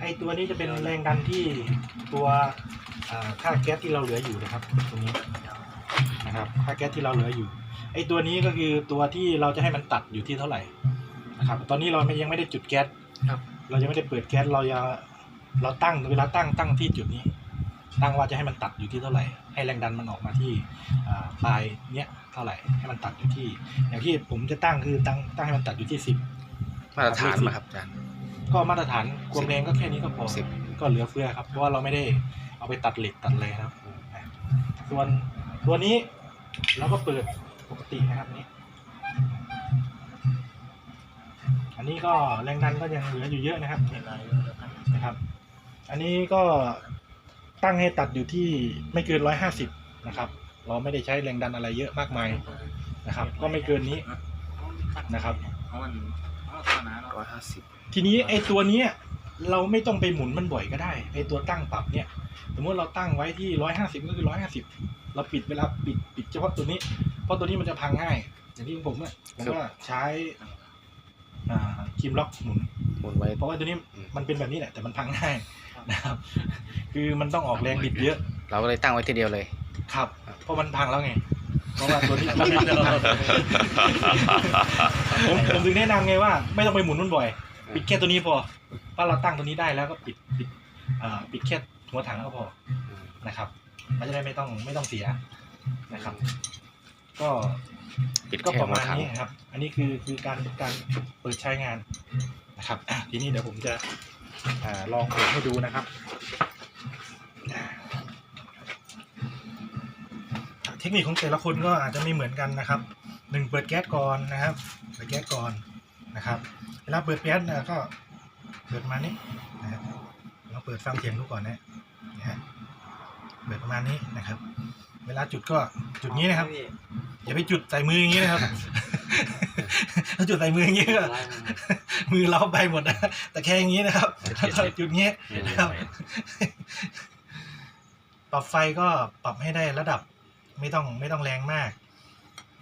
ไอตัวนี้จะเป็นแรงดันที่ตัวอ่าค่าแก๊สที่เราเหลืออยู่นะครับ ตรงนี้นะครับ ค่าแก๊สที่เราเหลืออยู่ ไอตัวนี้ก็คือตัวที่เราจะให้มันตัดอยู่ที่เท่าไหร่นะครับ ตอนนี้เราไม่ยังไม่ได้จุดแก๊สครับเรายังไม่ได้เปิดแก๊สเรายังเราตั้งเวลาตั้งตั้งที่จุดนี้ ตั้งว่าจะให้มันตัดอยู่ที่เท่าไหร่ ให้แรงดันมันออกมาที่อ่าปลายเนี้ยเท่าไหร่ให้มันตัดอยู่ที่ อย่างที่ผมจะตั้งคือตั้งตั้งให้มันตัดอยู่ที่สิบมาตรฐานมาครับอาจารย์ ก็มาตรฐานความแรงก็แค่นี้ก็พอสิบ ก็เหลือเฟือครับ เพราะว่าเราไม่ได้เอาไปตัดเหล็กตัดอะไรนะครับนะส่วนตัวนี้เราก็เปิดปกตินะครับนี่อันนี้ก็แรงดันก็ยังเหลืออยู่เยอะนะครับนะครับ อันนี้ก็ตั้งให้ตัดอยู่ที่ไม่เกินร้อยห้าสิบนะครับ เราไม่ได้ใช้แรงดันอะไรเยอะมากมายนะครับ ก็ไม่เกินนี้นะครับร้ อยห้าสิบทีนี้ไอ้ตัวเนี้ยเราไม่ต้องไปหมุนมันบ่อยก็ได้ไอ้ตัวตั้งปรับเนี่ย สมมติเราตั้งไว้ที่ร้อยห้าสิบก็คือร้อยห้าสิบเราปิดเวลาปิดปิดเฉพาะตัวนี้ เพราะตัวนี้มันจะพังง่าย อย่างที่ผมเนี่ยผมว่าใช้อ่าคีมล็อกหมุนหมุนไว้ เพราะว่าตัวนี้อืมมันเป็นแบบนี้แหละแต่มันพังง่ายนะครับ คือมันต้องออกแรงบิดเยอะ เราก็เลยตั้งไว้ทีเดียวเลย ครับ เพราะมันพังแล้วไง เพราะว่าตัวนี้ผมผมถึงแนะนำไงว่าไม่ต้องไปหมุนมันบ่อย ปิดแค่ตัวนี้พอถ้าเราตั้งตัวนี้ได้แล้วก็ปิดปิดอ่าปิดแค่หัวถังก็พอนะครับ มันจะได้ไม่ต้องไม่ต้องเสียนะครับ ก็ปิดก็แค่ประหัวมาณถังนี้ครับ อันนี้คือคือการการเปิดใช้งานนะครับอะทีนี้เดี๋ยวผมจะอ่าลองเปิดให้ดูนะครับ เทคนิคของแต่ละคนก็อาจจะไม่เหมือนกันนะครับหนึ่งเปิดแก๊สก่อนนะครับเปิดแก๊สก่อนนะครับเวลาเปิดแก๊สก็เปิดประมาณนี้นะครับเราเปิดฟังเสียงดูก่อนนะนะฮะเปิดประมาณนี้นะครับ เวลาจุดก็จุดนี้นะครับอย่าไปจุดใส่มืออย่างนี้นะครับถ้าจุดใส่มืออย่างนี้ก็มือเราไปหมดนะแต่แค่อย่างนี้นะครับถ้าจุดนี้นะครับปรับไฟก็ปรับให้ได้ระดับ ไม่ต้องไม่ต้องแรงมาก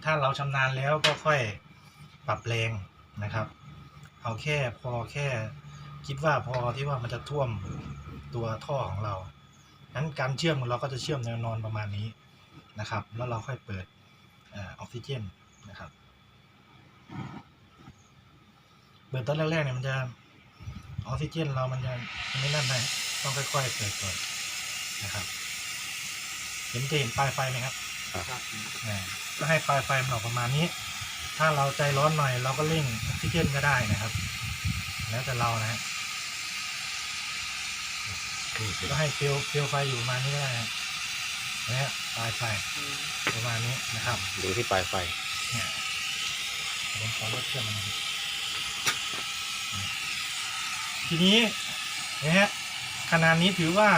ถ้าเราชำนาญแล้วก็ค่อยปรับแรงนะครับ เอาแค่พอแค่คิดว่าพอที่ว่ามันจะท่วมตัวท่อของเรานั้นการเชื่อมเราก็จะเชื่อมแนวนอนประมาณนี้นะครับ แล้วเราค่อยเปิดออกซิเจนนะครับเปิดตอนแรกๆเนี่ยมันจะออกซิเจนเรามันจะมันไม่นั่นนะต้องค่อยๆเปิดก่อนนะครับเห็นจะเห็นปลายไฟไหมครับ ก็ให้ปลายไฟมันออกประมาณนี้ ถ้าเราใจร้อนหน่อย เราก็เร่งออกซิเจนก็ได้นะครับ แล้วแต่เรานะฮะก็ให้เปลวเปลวไฟอยู่ประมาณนี้ก็ได้นะนะฮะปลายไฟประมาณนี้นะครับดูที่ปลายไฟเนี่ยผมขอลดเครื่องมันหน่อยทีนี้นะฮะขนาดนี้ถือว่า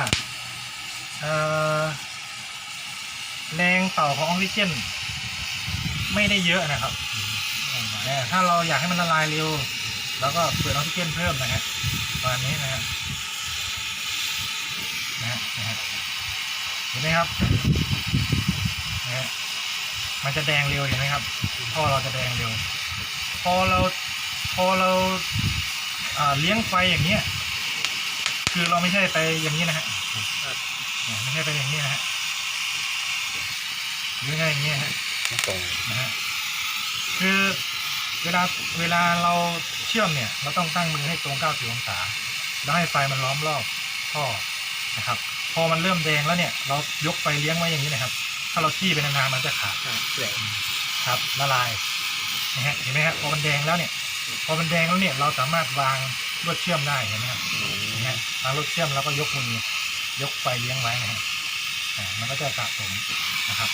เอ่อ แรงเป่าของออกซิเจนไม่ได้เยอะนะครับแต่ถ้าเราอยากให้มันละลายเร็วเราก็เปิดออกซิเจนเพิ่มนะฮะประมาณนี้นะฮะนะฮะนะฮะเห็นไหมครับนะฮะมันจะแดงเร็วเห็นไหมครับท่อเราจะแดงเร็ว พอเราพอเราอ่าเลี้ยงไฟอย่างเนี้ยคือเราไม่ใช่ไปอย่างนี้นะฮะเนี่ยไม่ใช่ไปอย่างนี้นะฮะ หรือไงอย่างนี้ฮะตรงนะฮะคือเวลาเวลาเราเชื่อมเนี่ย เราต้องตั้งมือให้ตรง 90 องศา แล้วให้ไฟมันล้อมรอบท่อนะครับ พอมันเริ่มแดงแล้วเนี่ย เรายกไฟเลี้ยงไว้อย่างนี้นะครับ ถ้าเราขี้ไปนานๆมันจะขาดครับละลายนะฮะเห็นไหมครับพอมันแดงแล้วเนี่ย พอมันแดงแล้วเนี่ยเราสามารถวางลวดเชื่อมได้เห็นไหมครับเห็นไหมวางลวดเชื่อมแล้วก็ยกมือยกไฟเลี้ยงไว้นะฮะอ่ามันก็จะสะสมนะครับ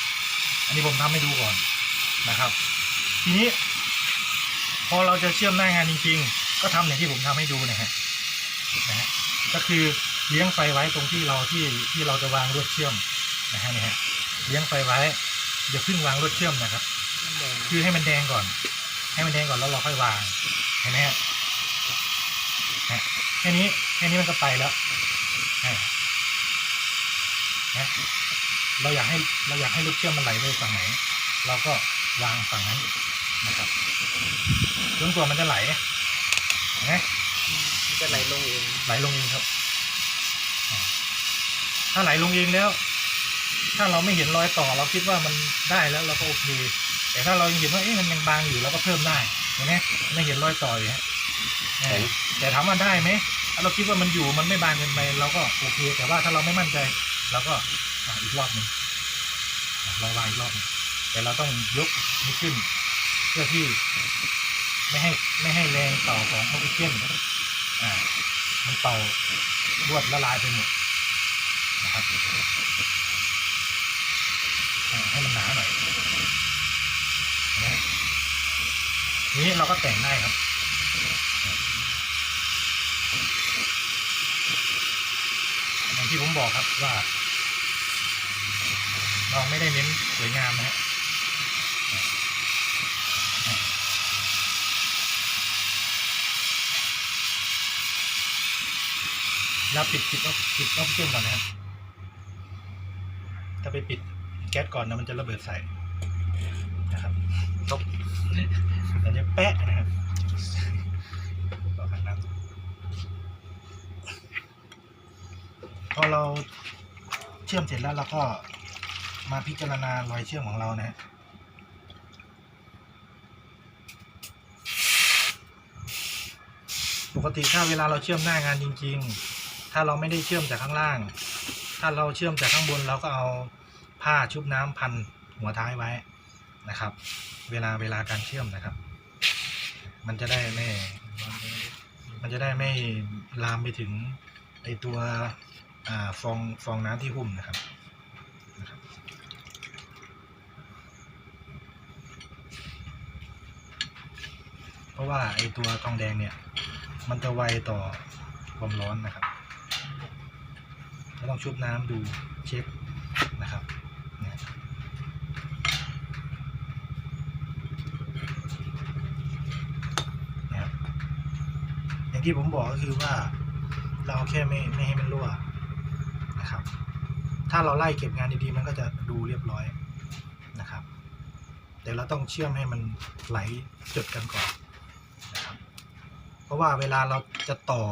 อันนี้ผมทำให้ดูก่อนนะครับ ทีนี้ พอเราจะเชื่อมหน้างานจริง ๆ ก็ทำอย่างที่ผมทำให้ดูนะฮะนะฮะก็คือเลี้ยงไฟไว้ตรงที่เราที่ที่เราจะวางลวดเชื่อมนะฮะนี่ฮะเลี้ยงไฟไว้อย่าเพิ่งวางลวดเชื่อมนะครับ คือให้มันแดงก่อน ให้มันแดงก่อนแล้วเราค่อยวางเห็นไหมฮะแค่นี้แค่นี้มันก็ไปแล้วฮะฮะ เราอยากให้เราอยากให้ลูกเชื่อมมันไหลไปฝั่งไหน เราก็วางฝั่งนั้นนะครับจนกว่ามันจะไหลเห็นไหมมันจะไหลลงเองไหลลงเองครับอ่าถ้าไหลลงเองแล้ว ถ้าเราไม่เห็นรอยต่อ เราคิดว่ามันได้แล้วเราก็โอเค แต่ถ้าเรายังเห็นว่าเอ๊ะมันยังบางอยู่เราก็เพิ่มได้เห็นไหมไม่เห็นรอยต่ออยู่ฮะเห็นแต่ถามว่าได้ไหมถ้าเราคิดว่ามันอยู่มันไม่บางเกินไปเราก็โอเค แต่ว่าถ้าเราไม่มั่นใจ เราก็อีกรอบหนึ่งอะลองวางอีกรอบหนึงแต่เราต้องยกนี้ขึ้น เพื่อที่ไม่ให้ไม่ให้แรงต่อของออกซิเจนอ่ามันเป่ารวดละลายไปหมดนะครับให้มันหนาหน่อยนะนี้เราก็แต่งได้ครับอย่างที่ผมบอกครับว่า เราไม่ได้เน้นสวยงามนะฮะแล้วปิดปิดออกปิดออกซิเจนก่อนนะครับ ถ้าไปปิดแก๊สก่อนนะมันจะระเบิดใส่นะครับตบมันจะแปะนะครับต่อกันน้ำพอเราเชื่อมเสร็จแล้วเราก็ มาพิจารณารอยเชื่อมของเรานะปกติถ้าเวลาเราเชื่อมหน้างานจริง ๆ ถ้าเราไม่ได้เชื่อมจากข้างล่าง ถ้าเราเชื่อมจากข้างบนเราก็เอาผ้าชุบน้ำพันหัวท้ายไว้นะครับ เวลาเวลาการเชื่อมนะครับ มันจะได้ไม่ มันจะได้ไม่ลามไปถึงไอตัวอฟองฟองน้ำที่หุ้มนะครับ เพราะว่าไอตัวทองแดงเนี่ย มันจะไวต่อความร้อนนะครับเราต้องชุบน้ำดูเช็คนะครับอย่างที่ผมบอกก็คือว่าเราแค่ไม่ไม่ให้มันรั่วนะครับ ถ้าเราไล่เก็บงานดีๆ มันก็จะดูเรียบร้อยนะครับ แต่เราต้องเชื่อมให้มันไหลจุดกันก่อน เพราะว่าเวลาเราจะต่อ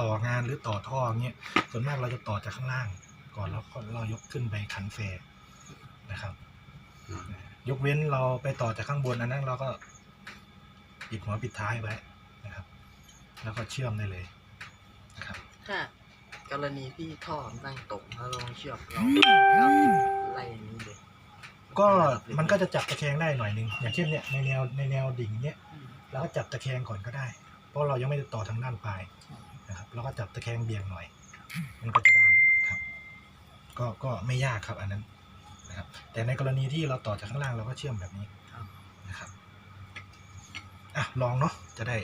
ต่องานหรือต่อท่อเงี้ยส่วนมากเราจะต่อจากข้างล่าง ก่อนแล้วก็เรายกขึ้นไปคันแฟร์นะครับ ยกเว้นเราไปต่อจากข้างบนอันนั้นเราก็ปิดหัวปิดท้ายไว้นะครับ แล้วก็เชื่อมได้เลยนะครับถ้ากรณีที่ท่อตั้งตรงแล้วลองเชือกเราเราไล่อย่างนี้เลยก็มันก็จะจับตะแคงได้หน่อยหนึงอย่างเช่นเนี่ยในแนวในแนวดิ่งเนี้ยอืมเราก็จับตะแคงก่อนก็ได้ เพราะเรายังไม่ได้ต่อทางด้านปลายนะครับเราก็จับตะแคงเบี่ยงหน่อย มันก็จะได้ครับ ก็ก็ไม่ยากครับอันนั้นนะครับ แต่ในกรณีที่เราต่อจากข้างล่างเราก็เชื่อมแบบนี้นะครับอะลองเนาะจะได้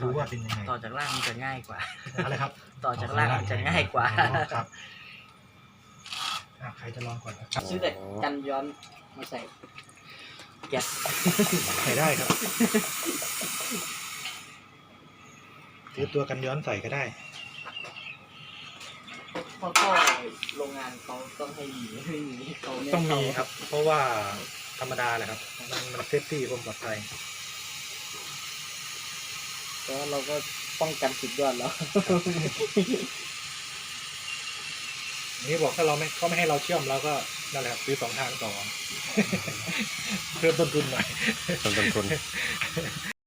รู้ว่าเป็นยังไงต่อจากล่างมันจะง่ายกว่าอะไรครับ ต่อจากล่างมันจะง่ายกว่าอ๋อครับอะใครจะลองก่อนครับซื้อแต่กันย้อนมาใส่แก๊สใส่ได้ครับ ซื้อตัวกันย้อนใส่ก็ได้ เพราะท่อโรงงานเขาต้องให้มีไม่มีเขาไม่ต้องมีเข้าครับ เพราะว่าธรรมดาแหละครับ มันมันเซฟตี้ความปลอดภัยแล้วเราก็ป้องกันสุดยอดแล้ว นี่บอกถ้าเราไม่เขาไม่ให้เราเชื่อมเราก็นั่นแหละครับซื้อสองทางต่อ เพิ่มต้นทุนหน่อย ต้นทุน